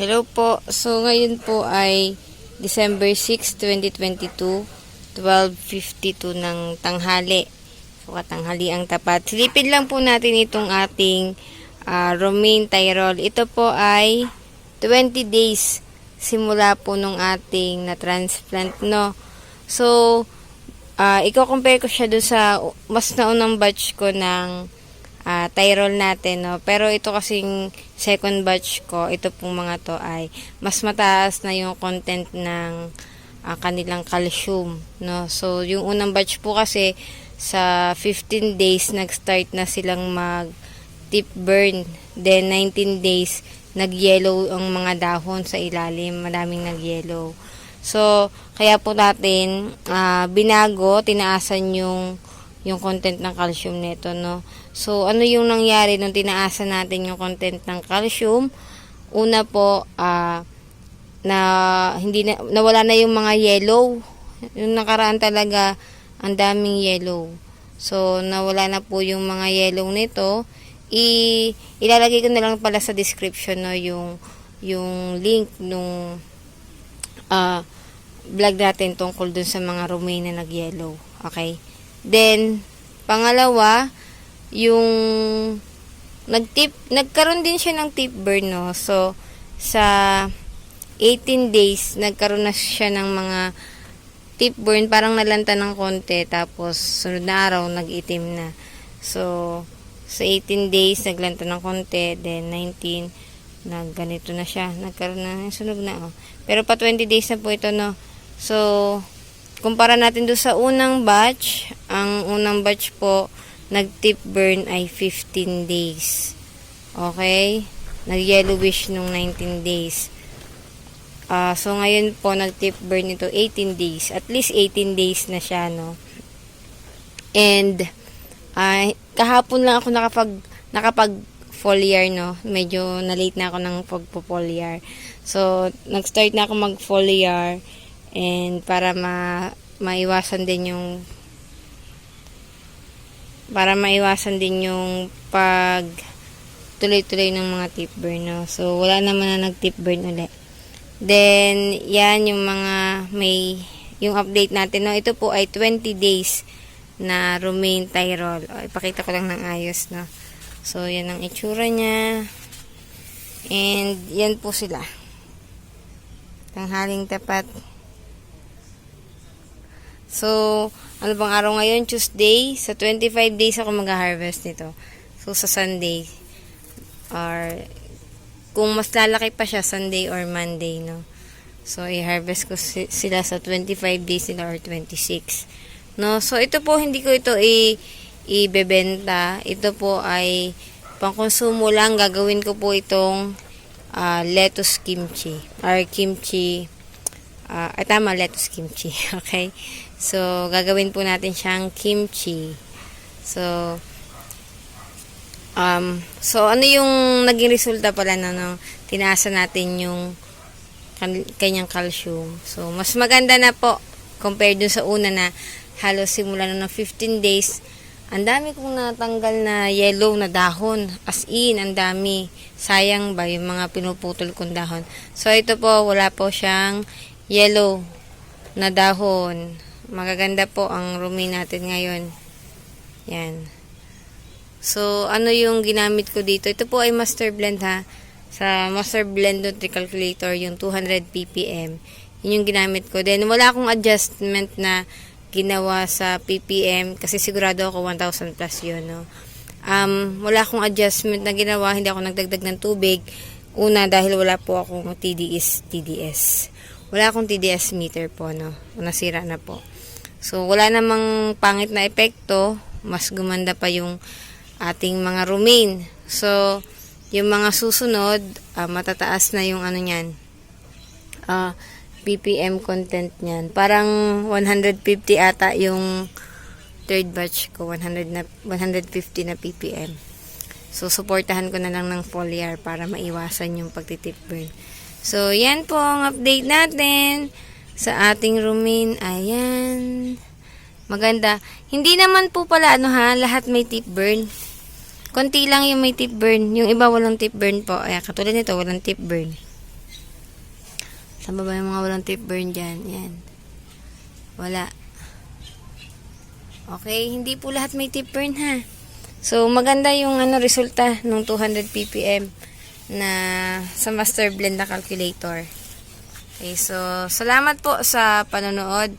Hello po. So, ngayon po ay December 6, 2022, 12.52 ng tanghali. So, katanghali ang tapat. Silipin lang po natin itong ating ah, romaine tyrol. Ito po ay 20 days simula po nung ating na-transplant, no? So, ah i-compare ko siya doon sa mas naunang batch ko ng Tyrol natin, no? Pero ito kasing second batch ko, ito pong mga to ay mas mataas na yung content ng ah, kanilang calcium, no? So, yung unang batch po kasi sa 15 days nag-start na silang mag tip burn. Then 19 days nag-yellow ang mga dahon sa ilalim, madaming nag-yellow. So, kaya po natin ah, binago, tinaasan yung yung content ng calcium nito, no? So, ano yung nangyari nung tinaasan natin yung content ng calcium? Una po, ah, na hindi na, nawala na yung mga yellow. Yung nakaraan talaga, ang daming yellow. So, nawala na po yung mga yellow nito. I, ilalagay ko na lang pala sa description, no, yung, yung link nung, ah, vlog natin tungkol dun sa mga romaine na nag-yellow. Okay? Then, pangalawa, yung nag-tip, nagkaroon din siya ng tip burn, no? So, sa 18 days, nagkaroon na siya ng mga tip burn, parang nalanta ng konti, tapos sunod na araw, nag-itim na. So, sa 18 days, naglanta ng konti, then 19, nagganito na siya, nagkaroon na, sunog na, oh. Pero pa 20 days na po ito, no? So, kumpara natin do sa unang batch, ang unang batch po, nag-tip burn ay 15 days. Okay? Nag-yellowish nung 19 days. Ah, so ngayon po nag-tip burn ito 18 days. At least 18 days na siya, no. And ay kahapon lang ako nakapag nakapag foliar, no. Medyo na-late na ako ng pagpo-foliar. So, nag-start na ako mag-foliar and para ma maiwasan din yung para maiwasan din yung pag tuloy-tuloy ng mga tip burn, no. So, wala naman na nag-tip burn ulit. Then, yan yung mga may, yung update natin. No? Ito po ay 20 days na romaine tyrol. O, ipakita ko lang ng ayos, no? So, yan ang itsura niya. And, yan po sila. Tanghaling tapat. So, ano bang araw ngayon? Tuesday. Sa 25 days ako mag-harvest nito. So, sa Sunday. Or, kung mas lalaki pa siya Sunday or Monday, no. So i-harvest ko si- sila sa 25 days nila or 26. No, so ito po hindi ko ito i ibebenta. Ito po ay pangkonsumo lang. Gagawin ko po itong ah, lettuce kimchi or kimchi ah ay tama lettuce kimchi, okay? So gagawin po natin siyang kimchi. So Um, so, ano yung naging resulta pala na no, tinaasa natin yung kan- kanyang calcium. So, mas maganda na po compared dun sa una na halos simula na ng 15 days. Ang dami kong natanggal na yellow na dahon. As in, ang dami. Sayang ba yung mga pinuputol kong dahon. So, ito po, wala po siyang yellow na dahon. Magaganda po ang rumi natin ngayon. Yan. So, ano yung ginamit ko dito? Ito po ay master blend ha. Sa master blend Nutri Calculator, yung 200 ppm. Yun yung ginamit ko. Then, wala akong adjustment na ginawa sa ppm kasi sigurado ako 1,000 plus yun, no? Um, wala akong adjustment na ginawa. Hindi ako nagdagdag ng tubig. Una, dahil wala po akong TDS, TDS. Wala akong TDS meter po, no? Nasira na po. So, wala namang pangit na epekto. Mas gumanda pa yung ating mga romaine. So, yung mga susunod, ah, matataas na yung ano niyan. ah ppm content niyan. Parang 150 ata yung third batch ko. 100 na, 150 na ppm. So, supportahan ko na lang ng foliar para maiwasan yung pagtitip burn. So, yan po ang update natin sa ating romaine. Ayan. Maganda. Hindi naman po pala ano ha, lahat may tip burn. Konti lang yung may tip burn. Yung iba walang tip burn po. Ay, katulad nito, walang tip burn. Saan ba ba yung mga walang tip burn dyan? Yan. Wala. Okay, hindi po lahat may tip burn ha. So, maganda yung ano resulta ng 200 ppm na sa master blend na calculator. Okay, so salamat po sa panonood.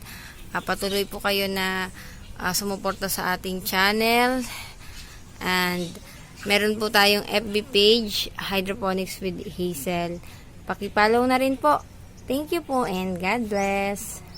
Ah, patuloy po kayo na ah, sumuporta sa ating channel. And meron po tayong FB page, Hydroponics with Hazel. Pakipollow na rin po. Thank you po and God bless.